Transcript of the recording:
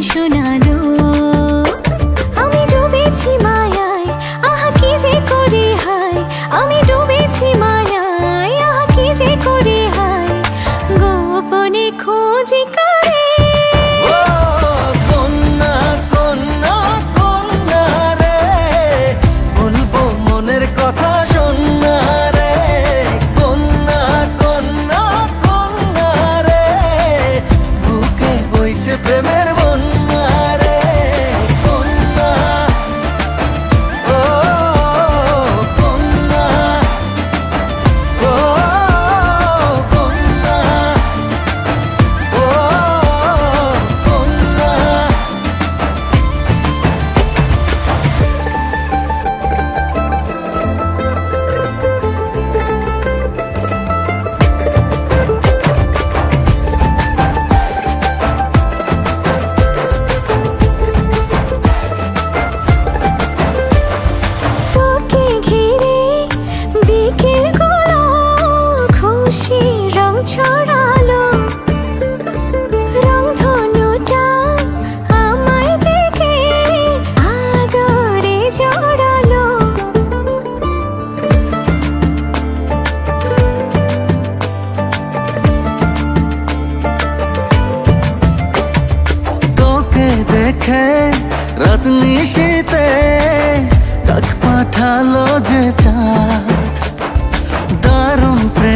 শোনালো। আমি ডুবেছি মায়ায় আহা কি যে করি হায়। আমি রেখে রাত নিশিতে ডাক পাঠালো যে চাঁদ দারুণ প্রেম